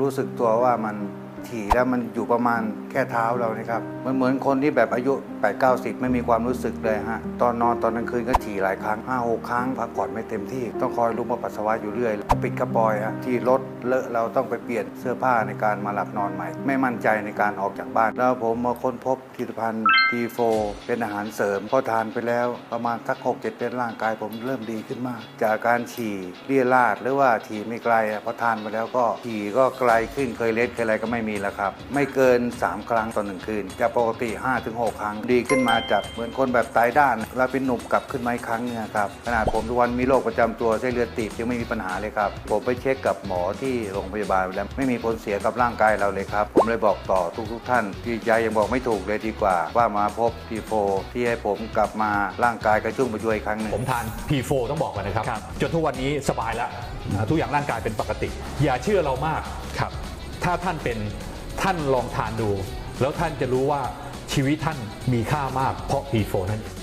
รู้สึกตัวว่ามัน ถี่แล้วมันอยู่ประมาณแค่เท้าเรานะครับมันเหมือนคนที่แบบอายุ 8 9 0 ไม่มีความรู้สึกเลยฮะตอนนอนตอนกลางคืนก็ถี่หลายครั้ง5 6ครั้งพักผ่อนไม่เต็มที่ ต้องคอยลุกมาปัสสาวะอยู่เรื่อยปิดกระปอยฮะที่รถเลอะเราต้องไปเปลี่ยนเสื้อผ้าในการมาหลับนอนใหม่ ไม่มั่นใจในการออกจากบ้าน แล้วผมมาค้นพบผลิตภัณฑ์ทีโฟเป็นอาหารเสริมพอทานไปแล้วประมาณสัก6 7เดือนร่างกายผมเริ่มดีขึ้นมาก จากการฉี่เลี่ยราดหรือว่าฉี่ไม่ไกลอะพอทานไปแล้วก็ฉี่ก็ไกลขึ้นเคยเล็ดเคยอะไรก็ไม่มีแล้วครับ ไม่เกิน 3 ครั้งต่อหนึ่งคืนจากปกติ 5-6 ครั้งดีขึ้นมาจากเหมือนคนแบบตายด้าน แล้วเป็นหนุ่มกลับขึ้นมาอีกครั้งเนี่ยครับขนาดผมทุกวันมีโรคประจำตัวเส้นเลือดตีบยังไม่มีปัญหาเลยครับ ผมไปเช็คกับหมอที่โรงพยาบาลแล้วไม่มีผลเสียกับร่างกายเราเลยครับผมเลยบอกต่อทุกๆท่านที่ใจยังบอกไม่ถูกเลยดีกว่า ว่ามาพบทีโฟที่ให้ผมกลับมาร่างกายกระชุ่มกระชวยอีกครั้งหนึ่งผมทาน P4 ต้องบอกกันนะครับครับจนทุกวันนี้สบายแล้วนะทุกอย่างร่างกายเป็นปกติ อย่าเชื่อเรามากครับ ถ้าท่านเป็นท่านลองทานดู แล้วท่านจะรู้ว่าชีวิตท่านมีค่ามากเพราะ P4 นั่นเอง